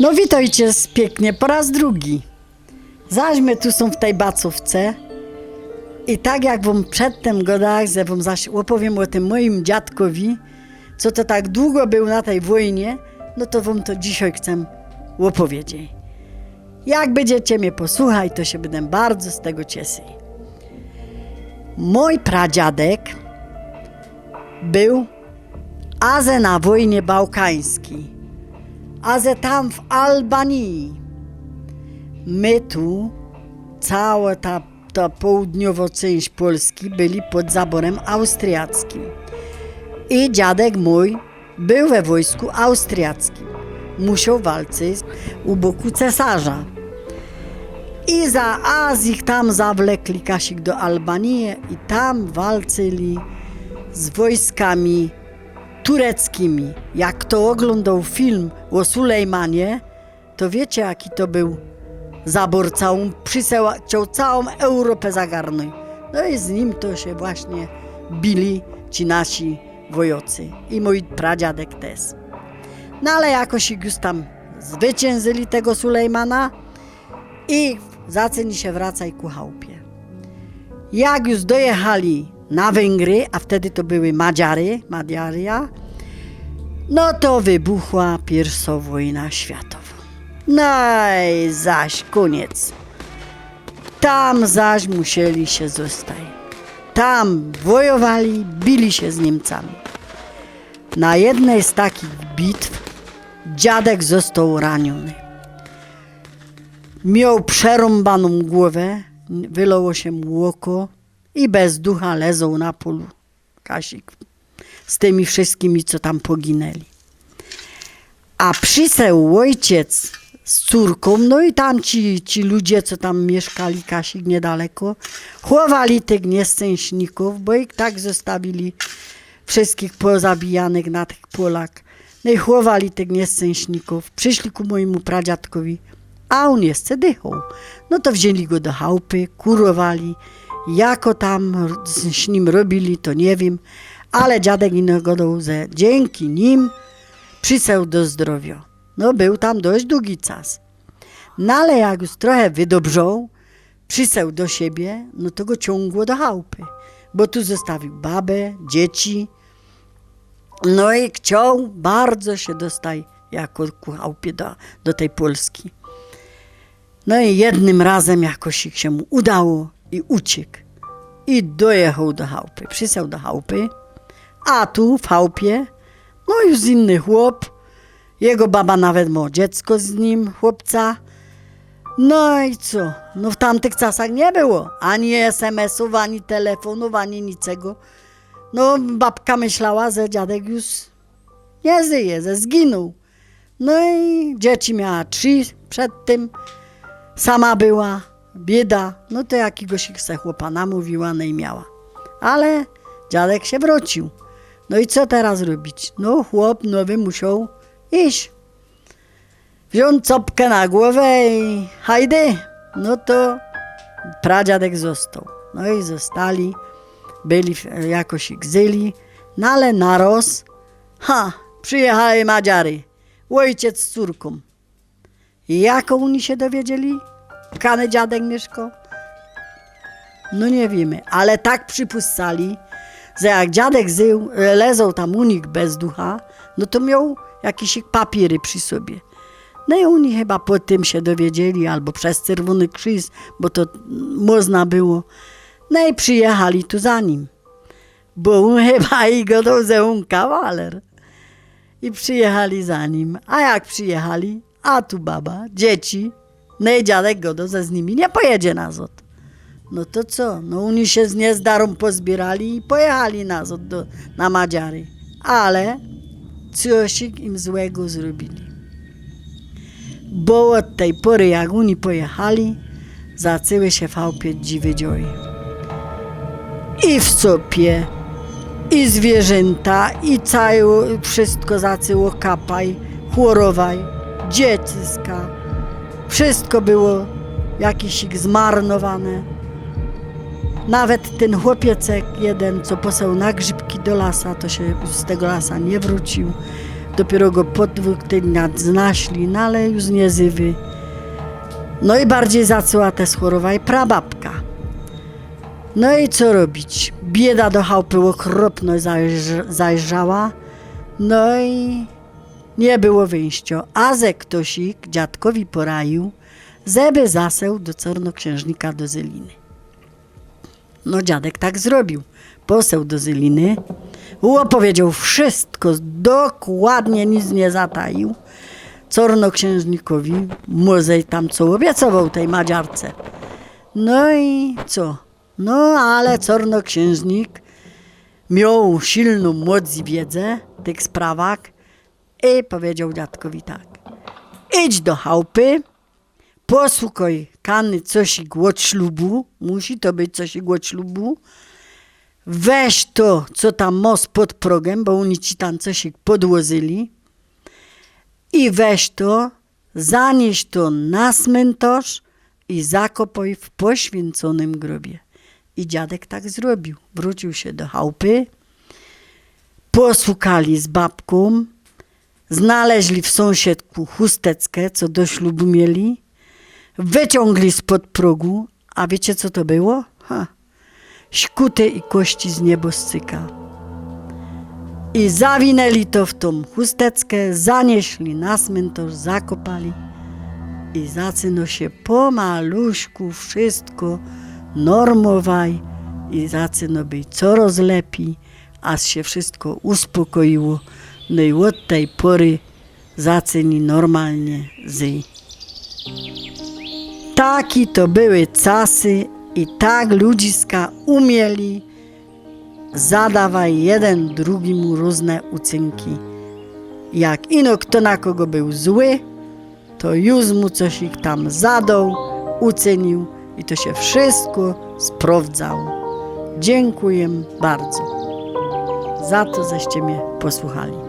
No witajcie pięknie po raz drugi. Zaśmy tu są w tej bacówce i tak jak wam przedtem godach, że wam zaś opowiem o tym moim dziadkowi, co to tak długo był na tej wojnie, no to wam to dzisiaj chcę opowiedzieć. Jak będziecie mnie posłuchać, to się będę bardzo z tego cieszył. Mój pradziadek był aze na wojnie bałkańskiej a że tam w Albanii. My tu, cała ta, ta południowa część Polski byli pod zaborem austriackim. I dziadek mój był we wojsku austriackim. Musiał walczyć u boku cesarza. I za Azji tam zawlekli Kasik do Albanii i tam walczyli z wojskami tureckimi. Jak kto oglądał film o Sulejmanie, to wiecie jaki to był zaborca. On przysyła, całą Europę zagarnąć. No i z nim to się właśnie bili ci nasi wojocy. I mój pradziadek też. No ale jakoś już tam zwyciężyli tego Sulejmana i zaczęli się wracać ku chałupie. Jak już dojechali na Węgry, a wtedy to były Madziary, Madziaria, no to wybuchła pierwsza wojna światowa. No i zaś koniec. Tam zaś musieli się zostać. Tam wojowali, bili się z Niemcami. Na jednej z takich bitw dziadek został raniony. Miał przerąbaną głowę, wylało się mu oko i bez ducha lezą na polu Kasik z tymi wszystkimi, co tam poginęli. A przyseł ojciec z córką, no i tam ci, ci ludzie, co tam mieszkali, Kasik niedaleko, chowali tych nieszczęśników, bo ich tak zostawili wszystkich pozabijanych na tych polach. No i chowali tych nieszczęśników. Przyszli ku mojemu pradziadkowi, a on jeszcze dychał. No to wzięli go do chałupy, kurowali. Jako tam z nim robili, to nie wiem, ale dziadek innego że dzięki nim przyseł do zdrowia. No był tam dość długi czas. No ale jak już trochę wydobrzał, przyseł do siebie, no to go ciągło do chałupy, bo tu zostawił babę, dzieci. No i chciał bardzo się dostać jako ku chałupie do, do tej Polski. No i jednym razem jakoś się mu udało i uciekł. I dojechał do chałupy. Przysał do chałupy, a tu w chałupie, no już inny chłop. Jego baba nawet ma dziecko z nim, chłopca. No i co? No w tamtych czasach nie było ani SMS-ów, ani telefonów, ani niczego. No babka myślała, że dziadek już nie żyje, że zginął. No i dzieci miała trzy przed tym. Sama była, bieda. No to jakiegoś ich se chłopa namówiła, no i miała. Ale dziadek się wrócił. No i co teraz robić? No chłop nowy musiał iść. Wziął copkę na głowę i hajdy. No to pradziadek został. No i zostali, byli jakoś ich zyli, no ale naroz, ha, przyjechali Madziary, ojciec z córką. I jak oni się dowiedzieli? Kany dziadek mieszkał? No nie wiemy, ale tak przypuszczali, że jak dziadek zył, lezał tam u nich bez ducha, no to miał jakieś papiery przy sobie. No i oni chyba po tym się dowiedzieli, albo przez Czerwony Krzyż, bo to można było. No i przyjechali tu za nim, bo on chyba i godał, że on kawaler. I przyjechali za nim. A jak przyjechali, a tu baba, dzieci, no i dziadek godał, że z nimi nie pojedzie nazad. No to co? No oni się z niezdarą pozbierali i pojechali nazad do, na Madziary. Ale coś im złego zrobili. Bo od tej pory, jak oni pojechali, zaczęły się fałpie dziwy dzioje. I w sopie, i zwierzęta, i całe wszystko zaczęło kapaj, chorowaj, dziecka. Wszystko było jakieś zmarnowane. Nawet ten chłopiecek jeden, co poseł na grzybki do lasa, to się z tego lasa nie wrócił. Dopiero go po dwóch tygodniach znaśli, no ale już nie zywy. No i bardziej zaczęła też chorować prababka. No i co robić? Bieda do chałupy okropno zajrz- zajrzała. No i nie było wyjścia. A ze ktośik dziadkowi poraił, żeby zaseł do czarnoksiężnika do Zyliny. No dziadek tak zrobił. Poseł do Zyliny, opowiedział wszystko, dokładnie nic nie zataił. Czarnoksiężnikowi, muzej tam co obiecował tej Madziarce. No i co? No ale czarnoksiężnik miał silną moc i wiedzę w tych sprawach i powiedział dziadkowi tak. Idź do chałupy, posłuchaj kany coś głód ślubu, musi to być coś głód ślubu, weź to, co tam most pod progiem, bo oni ci tam coś podłożyli i weź to, zanieś to na cmentarz i zakopaj w poświęconym grobie. I dziadek tak zrobił. Wrócił się do chałupy, posłukali z babką, znaleźli w sąsiedku chusteczkę, co do ślubu mieli, wyciągli spod progu, a wiecie co to było? Ha, śkute i kości z nieboszczyka. I zawinęli to w tą chusteczkę, zanieśli na cmentarz, zakopali i zaczyno się pomaluśku wszystko normowaj i zaczyno być coraz lepiej, aż się wszystko uspokoiło. No i od tej pory zaczyni normalnie żyć. Taki to były czasy i tak ludziska umieli zadawaj jeden drugiemu różne ucynki. Jak ino kto na kogo był zły, to już mu coś ich tam zadał, ucenił i to się wszystko sprawdzało. Dziękuję bardzo za to, żeście mnie posłuchali.